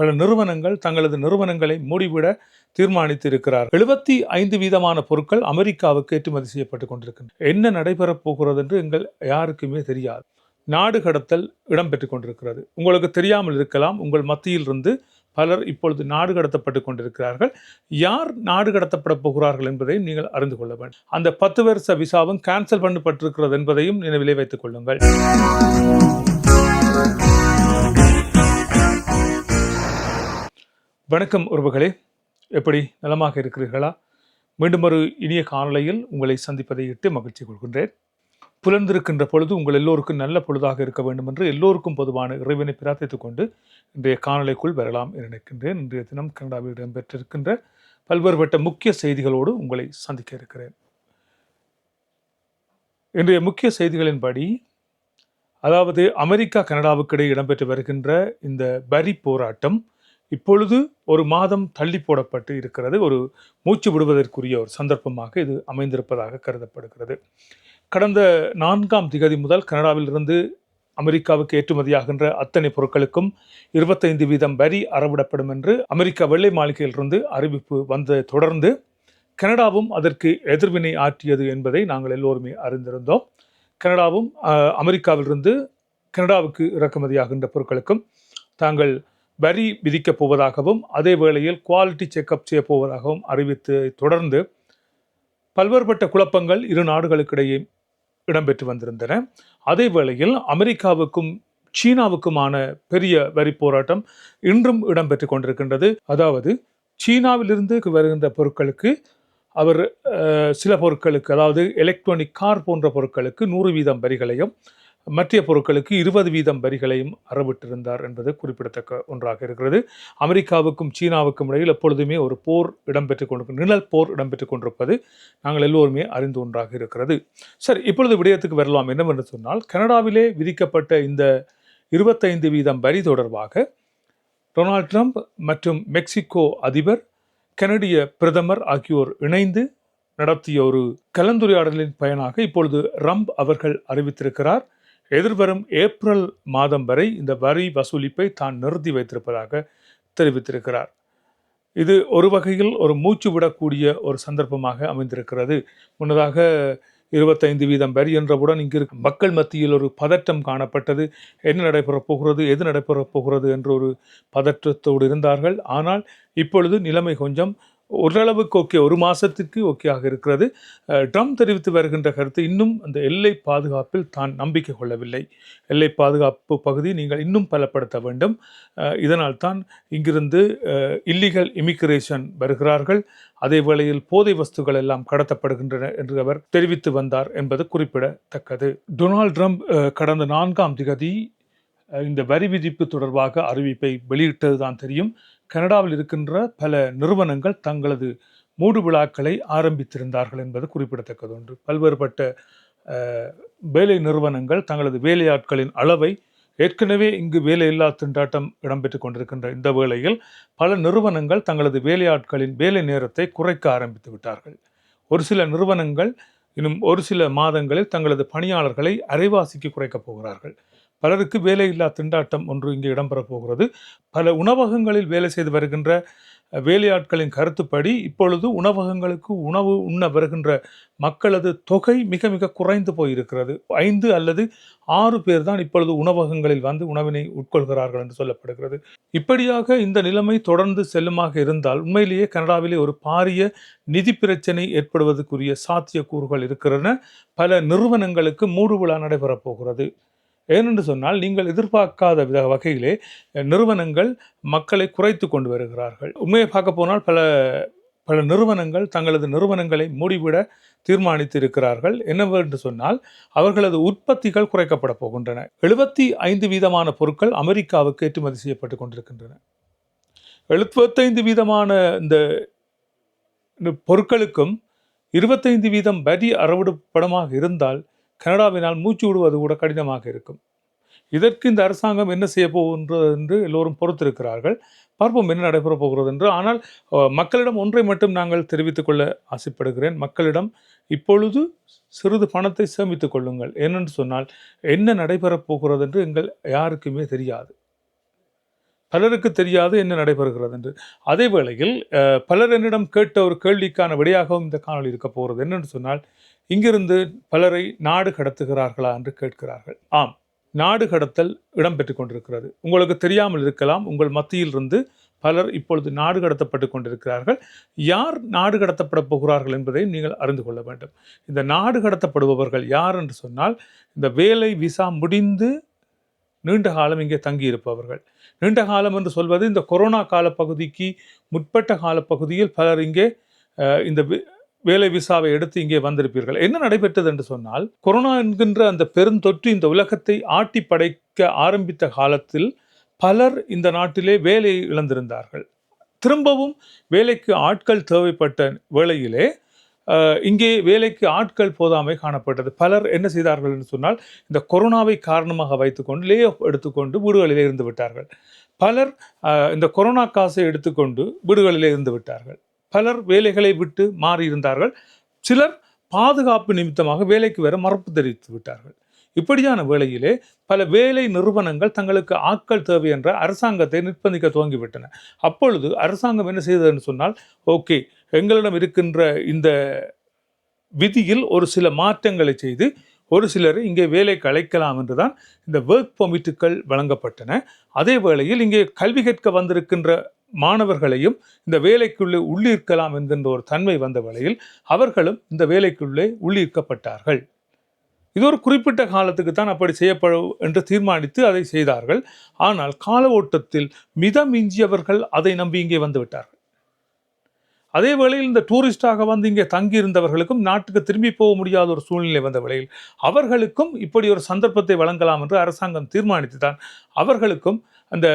பல நிறுவனங்கள் தங்களது நிறுவனங்களை மூடிவிட தீர்மானித்து இருக்கிறார் எழுபத்தி ஐந்து வீதமான பொருட்கள் அமெரிக்காவுக்கு ஏற்றுமதி செய்யப்பட்டு கொண்டிருக்கின்றன. என்ன நடைபெறப் போகிறது என்று எங்கள் யாருக்குமே தெரியாது. நாடு கடத்தல் இடம்பெற்றுக் கொண்டிருக்கிறது. உங்களுக்கு தெரியாமல் இருக்கலாம். உங்கள் மத்தியில் இருந்து பலர் இப்பொழுது நாடு கடத்தப்பட்டு கொண்டிருக்கிறார்கள். யார் நாடு கடத்தப்பட போகிறார்கள் என்பதை நீங்கள் அறிந்து கொள்ள வேண்டும். அந்த பத்து வருஷ விசாவும் கேன்சல் பண்ணப்பட்டிருக்கிறது என்பதையும் நினைவிலே வைத்துக் கொள்ளுங்கள். வணக்கம் உறவுகளே. எப்படி நலமாக இருக்கிறீர்களா? மீண்டும் ஒரு இனிய காணொளியில் உங்களை சந்திப்பதை இட்டு மகிழ்ச்சி கொள்கின்றேன். புலர்ந்திருக்கின்ற பொழுது உங்கள் எல்லோருக்கும் நல்ல பொழுதாக இருக்க வேண்டும் என்று எல்லோருக்கும் பொதுவான இறைவனை பிரார்த்தித்துக் கொண்டு இன்றைய காணொளிக்குள் வரலாம் என நினைக்கின்றேன். இன்றைய தினம் கனடாவில் இடம்பெற்றிருக்கின்ற பல்வேறுபட்ட முக்கிய செய்திகளோடு உங்களை சந்திக்க இருக்கிறேன். இன்றைய முக்கிய செய்திகளின்படி அதாவது அமெரிக்கா கனடாவுக்கு இடையே இடம்பெற்று வருகின்ற இந்த வரி போராட்டம் இப்பொழுது ஒரு மாதம் தள்ளி போடப்பட்டு இருக்கிறது. ஒரு மூச்சு விடுவதற்குரிய ஒரு சந்தர்ப்பமாக இது அமைந்திருப்பதாக கருதப்படுகிறது. கடந்த நான்காம் திகதி முதல் கனடாவிலிருந்து அமெரிக்காவுக்கு ஏற்றுமதியாகின்ற அத்தனை பொருட்களுக்கும் இருபத்தைந்து வீதம் வரி அறவிடப்படும் என்று அமெரிக்கா வெள்ளை மாளிகையிலிருந்து அறிவிப்பு வந்த தொடர்ந்து கனடாவும் அதற்கு எதிர்வினை ஆற்றியது என்பதை நாங்கள் எல்லோருமே அறிந்திருந்தோம். கனடாவும் அமெரிக்காவிலிருந்து கனடாவுக்கு இறக்குமதியாகின்ற பொருட்களுக்கும் தாங்கள் வரி விதிக்கப் போவதாகவும் அதே வேளையில் குவாலிட்டி செக்கப் செய்ய போவதாகவும் அறிவித்து தொடர்ந்து பல்வேறுபட்ட குழப்பங்கள் இரு நாடுகளுக்கிடையே இடம்பெற்று வந்திருந்தன. அதே வேளையில் அமெரிக்காவுக்கும் சீனாவுக்குமான பெரிய வரி போராட்டம் இன்றும் இடம்பெற்று கொண்டிருக்கின்றது. அதாவது சீனாவிலிருந்து வருகின்ற பொருட்களுக்கு அவர் சில பொருட்களுக்கு அதாவது எலக்ட்ரானிக் கார் போன்ற பொருட்களுக்கு நூறு வீதம் வரிகளையும் மற்ற பொருட்களுக்கு இருபது வீதம் வரிகளையும் அறவிட்டிருந்தார் என்பது குறிப்பிடத்தக்க ஒன்றாக இருக்கிறது. அமெரிக்காவுக்கும் சீனாவுக்கும் இடையில் எப்பொழுதுமே ஒரு போர் இடம்பெற்று கொண்டு நிழல் போர் இடம்பெற்றுக் கொண்டிருப்பது நாங்கள் எல்லோருமே அறிந்து ஒன்றாக இருக்கிறது. சரி இப்பொழுது விடயத்துக்கு வரலாம். என்னவென்று சொன்னால் கனடாவிலே விதிக்கப்பட்ட இந்த இருபத்தைந்து வீதம் வரி தொடர்பாக டொனால்ட் ட்ரம்ப் மற்றும் மெக்சிகோ அதிபர் கனடிய பிரதமர் ஆகியோர் இணைந்து நடத்திய ஒரு கலந்துரையாடலின் பயனாக இப்பொழுது ரம்ப் அவர்கள் அறிவித்திருக்கிறார். எதிர்வரும் ஏப்ரல் மாதம் வரை இந்த வரி வசூலிப்பை தான் நிறுத்தி வைத்திருப்பதாக தெரிவித்திருக்கிறார். இது ஒரு வகையில் ஒரு மூச்சு விடக்கூடிய ஒரு சந்தர்ப்பமாக அமைந்திருக்கிறது. முன்னதாக இருபத்தைந்து வீதம் வரி என்றவுடன் இங்கு இருக்கும் மக்கள் மத்தியில் ஒரு பதட்டம் காணப்பட்டது. என்ன நடைபெறப் போகிறது எது நடைபெறப் போகிறது என்ற ஒரு பதற்றத்தோடு இருந்தார்கள். ஆனால் இப்பொழுது நிலைமை கொஞ்சம் ஓரளவுக்கு ஓகே ஒரு மாதத்துக்கு ஓகேயாக இருக்கிறது. ட்ரம்ப் தெரிவித்து வருகின்ற கருத்து இன்னும் அந்த எல்லை பாதுகாப்பில் தான் நம்பிக்கை கொள்ளவில்லை. எல்லை பாதுகாப்பு பகுதி நீங்கள் இன்னும் பலப்படுத்த வேண்டும். இதனால் தான் இங்கிருந்து இல்லீகல் இமிகிரேஷன் வருகிறார்கள். அதே வேளையில் போதை வஸ்துக்கள் எல்லாம் கடத்தப்படுகின்றன என்று அவர் தெரிவித்து வந்தார் என்பது குறிப்பிடத்தக்கது. டொனால்ட் ட்ரம்ப் கடந்த நான்காம் திகதி இந்த வரி விதிப்பு தொடர்பாக அறிவிப்பை வெளியிட்டது தான் தெரியும். கனடாவில் இருக்கின்ற பல நிறுவனங்கள் தங்களது மூடு விழாக்களை ஆரம்பித்திருந்தார்கள் என்பது குறிப்பிடத்தக்கது ஒன்று. பல்வேறுபட்ட வேலை நிறுவனங்கள் தங்களது வேலையாட்களின் அளவை ஏற்கனவே இங்கு வேலையில்லா திண்டாட்டம் இடம்பெற்றுக் கொண்டிருக்கின்ற இந்த வேளையில் பல நிறுவனங்கள் தங்களது வேலையாட்களின் வேலை நேரத்தை குறைக்க ஆரம்பித்து விட்டார்கள். ஒரு சில நிறுவனங்கள் இன்னும் ஒரு சில மாதங்களில் தங்களது பணியாளர்களை அரைவாசிக்கு குறைக்கப் போகிறார்கள். பலருக்கு வேலையில்லா திண்டாட்டம் ஒன்று இங்கே இடம்பெறப் போகிறது. பல உணவகங்களில் வேலை செய்து வருகின்ற வேலையாட்களின் கருத்துப்படி இப்பொழுது உணவகங்களுக்கு உணவு உண்ண வருகின்ற மக்களது தொகை மிக மிக குறைந்து போயிருக்கிறது. ஐந்து அல்லது ஆறு பேர் தான் இப்பொழுது உணவகங்களில் வந்து உணவினை உட்கொள்கிறார்கள் என்று சொல்லப்படுகிறது. இப்படியாக இந்த நிலைமை தொடர்ந்து செல்லுமாக இருந்தால் உண்மையிலேயே கனடாவிலே ஒரு பாரிய நிதி பிரச்சனை ஏற்படுவதற்குரிய சாத்தியக்கூறுகள் இருக்கிறன பல நிறுவனங்களுக்கு மூடு விழா நடைபெறப் போகிறது. ஏனென்று சொன்னால் நீங்கள் எதிர்பார்க்காத வித வகையிலே நிறுவனங்கள் மக்களை குறைத்து கொண்டு வருகிறார்கள். உண்மையை பார்க்க போனால் பல பல நிறுவனங்கள் தங்களது நிறுவனங்களை மூடிவிட தீர்மானித்து இருக்கிறார்கள் என்னவென்று சொன்னால் அவர்களது உற்பத்திகள் குறைக்கப்பட போகின்றன. எழுபத்தி ஐந்து வீதமான பொருட்கள் அமெரிக்காவுக்கு ஏற்றுமதி செய்யப்பட்டு கொண்டிருக்கின்றன. எழுபத்தைந்து வீதமான இந்த இந்த பொருட்களுக்கும் இருபத்தைந்து வீதம் வரி அறவிடப்படமாக இருந்தால் கனடாவினால் மூச்சு விடுவது கூட கடினமாக இருக்கும். இதற்கு இந்த அரசாங்கம் என்ன செய்ய போகின்றது என்று எல்லோரும் பொறுத்திருக்கிறார்கள். பார்ப்போம் என்ன நடைபெறப் போகிறது என்று. ஆனால் மக்களிடம் ஒன்றை மட்டும் நாங்கள் தெரிவித்துக் கொள்ள ஆசைப்படுகிறேன். மக்களிடம் இப்பொழுது சிறிது பணத்தை சேமித்துக் கொள்ளுங்கள். ஏனென்று சொன்னால் என்ன நடைபெறப் போகிறது என்று எங்கள் யாருக்குமே தெரியாது. பலருக்கு தெரியாது என்ன நடைபெறுகிறது என்று. அதே வேளையில் பலர் என்னிடம் கேட்ட ஒரு கேள்விக்கான விடையாகவும் இந்த காணொலி இருக்க போகிறது. என்னென்னு சொன்னால் இங்கிருந்து பலரை நாடு கடத்துகிறார்களா என்று கேட்கிறார்கள். ஆம் நாடு கடத்தல் இடம்பெற்று கொண்டிருக்கிறது. உங்களுக்கு தெரியாமல் இருக்கலாம் உங்கள் மத்தியில் இருந்து பலர் இப்பொழுது நாடு கடத்தப்பட்டு கொண்டிருக்கிறார்கள். யார் நாடு கடத்தப்பட போகிறார்கள் என்பதை நீங்கள் அறிந்து கொள்ள வேண்டும். இந்த நாடு கடத்தப்படுபவர்கள் யார் என்று சொன்னால் இந்த வேலை விசா முடிந்து நீண்ட காலம் இங்கே தங்கியிருப்பவர்கள். நீண்ட காலம் என்று சொல்வது இந்த கொரோனா காலப்பகுதிக்கு முற்பட்ட கால பகுதியில் பலர் இங்கே இந்த வேலை விசாவை எடுத்து இங்கே வந்திருப்பீர்கள். என்ன நடைபெற்றது என்று சொன்னால் கொரோனா என்கின்ற அந்த பெருந்தொற்று இந்த உலகத்தை ஆட்டி படைக்க ஆரம்பித்த காலத்தில் பலர் இந்த நாட்டிலே வேலை இழந்திருந்தார்கள். திரும்பவும் வேலைக்கு ஆட்கள் தேவைப்பட்ட வேளையிலே இங்கே வேலைக்கு ஆட்கள் போதாமை காணப்பட்டது. பலர் என்ன செய்தார்கள் என்று சொன்னால் இந்த கொரோனாவை காரணமாக வைத்துக்கொண்டு லே ஆஃப் எடுத்துக்கொண்டு வீடுகளிலே இருந்து விட்டார்கள். பலர் இந்த கொரோனா காசை எடுத்துக்கொண்டு வீடுகளிலே இருந்து விட்டார்கள். பலர் வேலைகளை விட்டு மாறியிருந்தார்கள். சிலர் பாதுகாப்பு நிமித்தமாக வேலைக்கு வர மறுப்பு தெரிவித்து விட்டார்கள். இப்படியான வேளையிலே பல வேலை நிறுவனங்கள் தங்களுக்கு ஆட்கள் தேவை என்ற அரசாங்கத்தை நிர்பந்திக்க துவங்கிவிட்டன. அப்பொழுது அரசாங்கம் என்ன செய்ததுன்னு சொன்னால் ஓகே எங்களிடம் இருக்கின்ற இந்த விதியில் ஒரு சில மாற்றங்களை செய்து ஒரு சிலர் இங்கே வேலை கலைக்கலாம் என்று என்றுதான் இந்த ஒர்க் பெர்மிட்டுகள் வழங்கப்பட்டன. அதே வேளையில் இங்கே கல்வி கற்க வந்திருக்கின்ற மாணவர்களையும் இந்த வேலைக்குள்ளே உள்ளீர்க்கலாம் என்கின்ற ஒரு தன்மை வந்த வேளையில் அவர்களும் இந்த வேலைக்குள்ளே உள்ளீர்க்கப்பட்டார்கள். இது ஒரு குறிப்பிட்ட காலத்துக்கு தான் அப்படி செய்யப்படும் என்று தீர்மானித்து அதை செய்தார்கள். ஆனால் கால ஓட்டத்தில் மிதமிஞ்சியவர்கள் அதை நம்பி இங்கே வந்து விட்டார்கள். அதே வேளையில் இந்த டூரிஸ்டாக வந்து இங்கே தங்கியிருந்தவர்களுக்கும் நாட்டுக்கு திரும்பி போக முடியாத ஒரு சூழ்நிலை வந்த வேளையில் அவர்களுக்கும் இப்படி ஒரு சந்தர்ப்பத்தை வழங்கலாம் என்று அரசாங்கம் தீர்மானித்து தான் அவர்களுக்கும் அந்த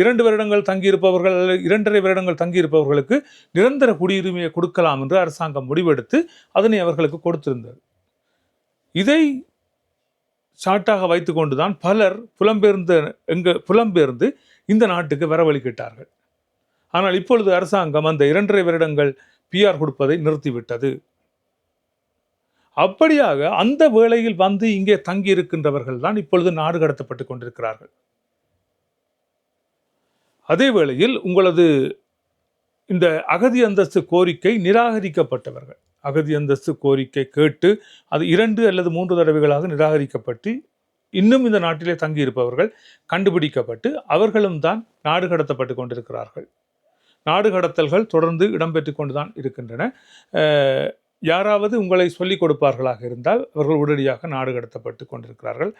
இரண்டு வருடங்கள் தங்கியிருப்பவர்கள் இரண்டரை வருடங்கள் தங்கியிருப்பவர்களுக்கு நிரந்தர குடியுரிமையை கொடுக்கலாம் என்று அரசாங்கம் முடிவெடுத்து அதனை அவர்களுக்கு கொடுத்திருந்தது. இதை சாட்டாக வைத்துக்கொண்டு தான் பலர் புலம்பெயர்ந்த எங்க புலம்பெயர்ந்து இந்த நாட்டுக்கு வரவழிக்கிட்டார்கள். ஆனால் இப்பொழுது அரசாங்கம் அந்த இரண்டரை வருடங்கள் பிஆர் கொடுப்பதை நிறுத்திவிட்டது. அப்படியாக அந்த வேளையில் வந்து இங்கே தங்கி இருக்கின்றவர்கள் தான் இப்பொழுது நாடு கடத்தப்பட்டு கொண்டிருக்கிறார்கள். அதே வேளையில் உங்களது இந்த அகதி அந்தஸ்து கோரிக்கை நிராகரிக்கப்பட்டவர்கள். அகதி அந்தஸ்து கோரிக்கை கேட்டு அது இரண்டு அல்லது மூன்று தடவைகளாக நிராகரிக்கப்பட்டு இன்னும் இந்த நாட்டிலே தங்கியிருப்பவர்கள் கண்டுபிடிக்கப்பட்டு அவர்களும் தான் நாடு கடத்தப்பட்டு கொண்டிருக்கிறார்கள். நாடு கடத்தல்கள் தொடர்ந்து இடம்பெற்று கொண்டுதான் இருக்கின்றன. யாராவது உங்களை சொல்லிக் கொடுப்பார்களாக இருந்தால் அவர்கள் உடனடியாக நாடு கடத்தப்பட்டு கொண்டிருக்கிறார்கள்.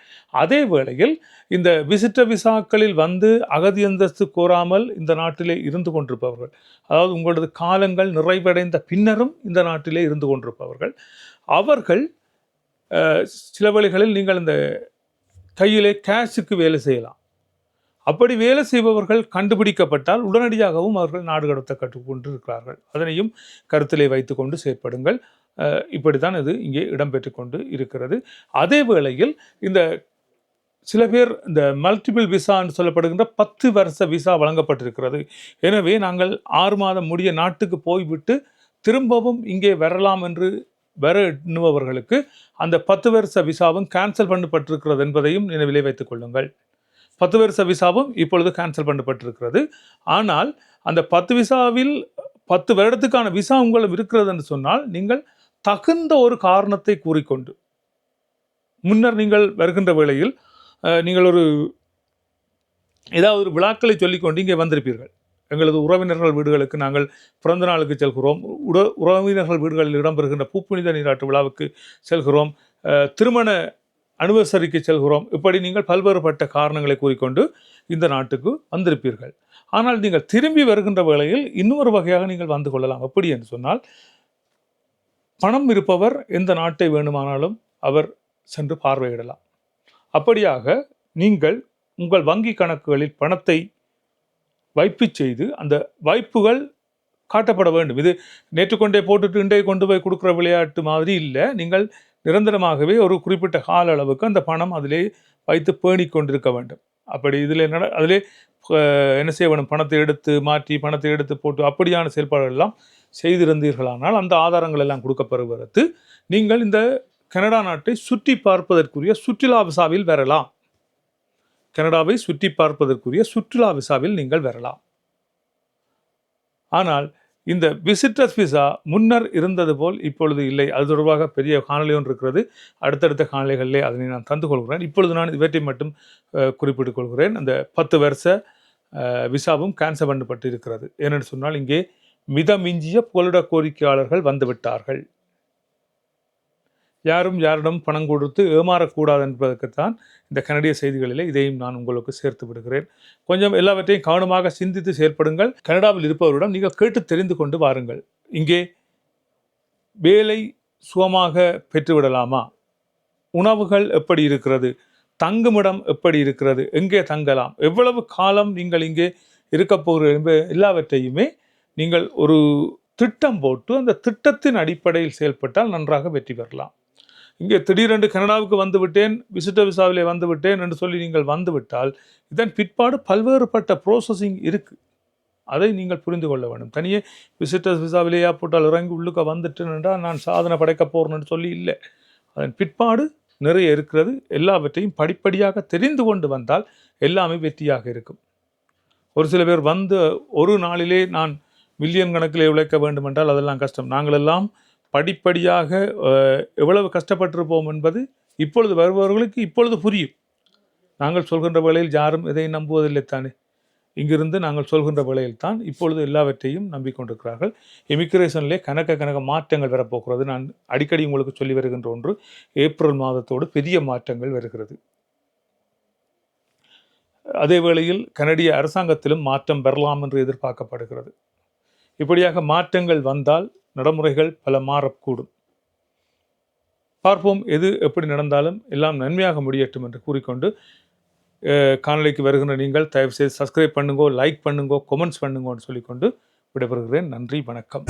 அதே வேளையில் இந்த விசிட்ட விசாக்களில் வந்து அகதி அந்தஸ்து கோராமல் இந்த நாட்டிலே இருந்து கொண்டிருப்பவர்கள் அதாவது உங்களது காலங்கள் நிறைவடைந்த பின்னரும் இந்த நாட்டிலே இருந்து கொண்டிருப்பவர்கள் அவர்கள் சில வேளைகளில் நீங்கள் இந்த கையிலே கேஷுக்கு வேலை செய்யலாம். அப்படி வேலை செய்பவர்கள் கண்டுபிடிக்கப்பட்டால் உடனடியாகவும் அவர்கள் நாடு கடத்த கற்றுக்கொண்டு இருக்கிறார்கள் அதனையும் கருத்திலே வைத்துக்கொண்டு செயற்படுங்கள். இப்படி தான் இது இங்கே இடம்பெற்று கொண்டு இருக்கிறது. அதே வேளையில் இந்த சில பேர் இந்த மல்டிபிள் விசா என்று சொல்லப்படுகின்ற பத்து வருஷ விசா வழங்கப்பட்டிருக்கிறது. எனவே நாங்கள் ஆறு மாதம் முடிய நாட்டுக்கு போய்விட்டு திரும்பவும் இங்கே வரலாம் என்று வர எண்ணுபவர்களுக்கு அந்த பத்து வருஷ விசாவும் கேன்சல் பண்ணப்பட்டிருக்கிறது என்பதையும் நினைவிலே வைத்துக் கொள்ளுங்கள். பத்து வருஷ விசாவும் இப்பொழுது கேன்சல் பண்ணப்பட்டிருக்கிறது. ஆனால் அந்த பத்து விசாவில் பத்து வருடத்துக்கான விசா உங்களிடம் இருக்கிறது என்று சொன்னால் நீங்கள் தகுந்த ஒரு காரணத்தை கூறிக்கொண்டு முன்னர் நீங்கள் வருகின்ற வேளையில் நீங்கள் ஒரு ஏதாவது ஒரு விழாக்களை சொல்லிக்கொண்டு இங்கே வந்திருப்பீர்கள். எங்களது உறவினர்கள் வீடுகளுக்கு நாங்கள் பிறந்த நாளுக்கு செல்கிறோம். உட உறவினர்கள் வீடுகளில் இடம்பெறுகின்ற பூப்புனித நீராட்டு விழாவுக்கு செல்கிறோம். திருமண அனிவர்சரிக்கு செல்கிறோம். இப்படி நீங்கள் பல்வேறுபட்ட காரணங்களை கூறிக்கொண்டு இந்த நாட்டுக்கு வந்திருப்பீர்கள். ஆனால் நீங்கள் திரும்பி வருகின்ற வேளையில் இன்னொரு வகையாக நீங்கள் வந்து கொள்ளலாம். எப்படி என்று சொன்னால் பணம் இருப்பவர் எந்த நாட்டை வேண்டுமானாலும் அவர் சென்று பார்வையிடலாம். அப்படியாக நீங்கள் உங்கள் வங்கி கணக்குகளில் பணத்தை வைப்பு செய்து அந்த வைப்புகள் காட்டப்பட வேண்டும். இது நேற்று கொண்டே போட்டுட்டு இன்றைய கொண்டு போய் கொடுக்குற விளையாட்டு மாதிரி இல்லை. நீங்கள் நிரந்தரமாகவே ஒரு குறிப்பிட்ட கால அளவுக்கு அந்த பணம் அதிலே வைத்து பேணிக் கொண்டிருக்க வேண்டும். அப்படி இதில் நட அதிலே என்ன செய்ய வேணும் பணத்தை எடுத்து மாற்றி பணத்தை எடுத்து போட்டு அப்படியான செயல்பாடுகள் எல்லாம் செய்திருந்தீர்களானால் அந்த ஆதாரங்கள் எல்லாம் கொடுக்கப்படுவதற்கு நீங்கள் இந்த கனடா நாட்டை சுற்றி பார்ப்பதற்குரிய சுற்றுலா விசாவில் வரலாம். கனடாவை சுற்றி பார்ப்பதற்குரிய சுற்றுலா விசாவில் நீங்கள் வரலாம். ஆனால் இந்த விசிட்டர்ஸ் விசா முன்னர் இருந்தது போல் இப்பொழுது இல்லை. அது தொடர்பாக பெரிய காணொலி ஒன்று இருக்கிறது. அடுத்தடுத்த காணொலிகளிலே அதனை நான் தந்து கொள்கிறேன். இப்பொழுது நான் இவற்றை மட்டும் குறிப்பிட்டுக் கொள்கிறேன். அந்த பத்து வருஷ விசாவும் கேன்சல் பண்ணப்பட்டு இருக்கிறது ஏனென்று சொன்னால் இங்கே மிதமிஞ்சிய புகலிட கோரிக்கையாளர்கள் வந்துவிட்டார்கள் யாரும் யாரிடம் பணம் கொடுத்து ஏமாறக்கூடாது என்பதற்குத்தான் இந்த கனடிய செய்திகளிலே இதையும் நான் உங்களுக்கு சேர்த்து விடுகிறேன். கொஞ்சம் எல்லாவற்றையும் கவனமாக சிந்தித்து செயல்படுங்கள் கனடாவில் இருப்பவரிடம் நீங்கள் கேட்டு தெரிந்து கொண்டு வாருங்கள். இங்கே வேலை சுகமாக பெற்றுவிடலாமா? உணவுகள் எப்படி இருக்கிறது? தங்குமிடம் எப்படி இருக்கிறது? எங்கே தங்கலாம்? எவ்வளவு காலம் நீங்கள் இங்கே இருக்கப் போகிற என்ப எல்லாவற்றையுமே நீங்கள் ஒரு திட்டம் போட்டு அந்த திட்டத்தின் அடிப்படையில் செயல்பட்டால் நன்றாக வெற்றி பெறலாம். இங்கே திடீரென்று கனடாவுக்கு வந்துவிட்டேன் விசிட்டர் விசாவிலே வந்துவிட்டேன் என்று சொல்லி நீங்கள் வந்துவிட்டால் இதன் பிற்பாடு பல்வேறுபட்ட ப்ரோசஸிங் இருக்குது அதை நீங்கள் புரிந்து கொள்ள வேண்டும். தனியே விசிட்டர்ஸ் விசாவிலே போட்டால் இறங்கி உள்ளுக்க என்றால் நான் சாதனை படைக்க போகிறேன்னு சொல்லி இல்லை. அதன் பிற்பாடு நிறைய இருக்கிறது. எல்லாவற்றையும் படிப்படியாக தெரிந்து கொண்டு வந்தால் எல்லாமே வெற்றியாக இருக்கும். ஒரு சில பேர் வந்து ஒரு நாளிலே நான் மில்லியன் கணக்கில் உழைக்க வேண்டும் என்றால் அதெல்லாம் கஷ்டம். நாங்கள் எல்லாம் படிப்படியாக எவ்வளவு கஷ்டப்பட்டிருப்போம் என்பது இப்பொழுது வருபவர்களுக்கு இப்பொழுது புரியும். நாங்கள் சொல்கின்ற வேளையில் யாரும் இதை நம்புவதில்லை தானே. இங்கிருந்து நாங்கள் சொல்கின்ற வேளையில் தான் இப்பொழுது எல்லாவற்றையும் நம்பிக்கொண்டிருக்கிறார்கள். இமிக்ரேஷனிலே கணக்க கணக்க மாற்றங்கள் வரப்போகிறது. நான் அடிக்கடி உங்களுக்கு சொல்லி வருகின்ற ஒன்று ஏப்ரல் மாதத்தோடு பெரிய மாற்றங்கள் வருகிறது. அதே வேளையில் கனடிய அரசாங்கத்திலும் மாற்றம் பெறலாம் என்று எதிர்பார்க்கப்படுகிறது. இப்படியாக மாற்றங்கள் வந்தால் நடைமுறைகள் பல மாறக்கூடும். பார்ப்போம் எது எப்படி நடந்தாலும் எல்லாம் நன்மையாக முடியட்டும் என்று கூறிக்கொண்டு காணொலிக்கு வருகின்ற நீங்கள் தயவு செய்து சப்ஸ்கிரைப் பண்ணுங்கோ லைக் பண்ணுங்கோ கமெண்ட்ஸ் பண்ணுங்கோன்னு சொல்லிக்கொண்டு விடைபெறுகிறேன். நன்றி வணக்கம்.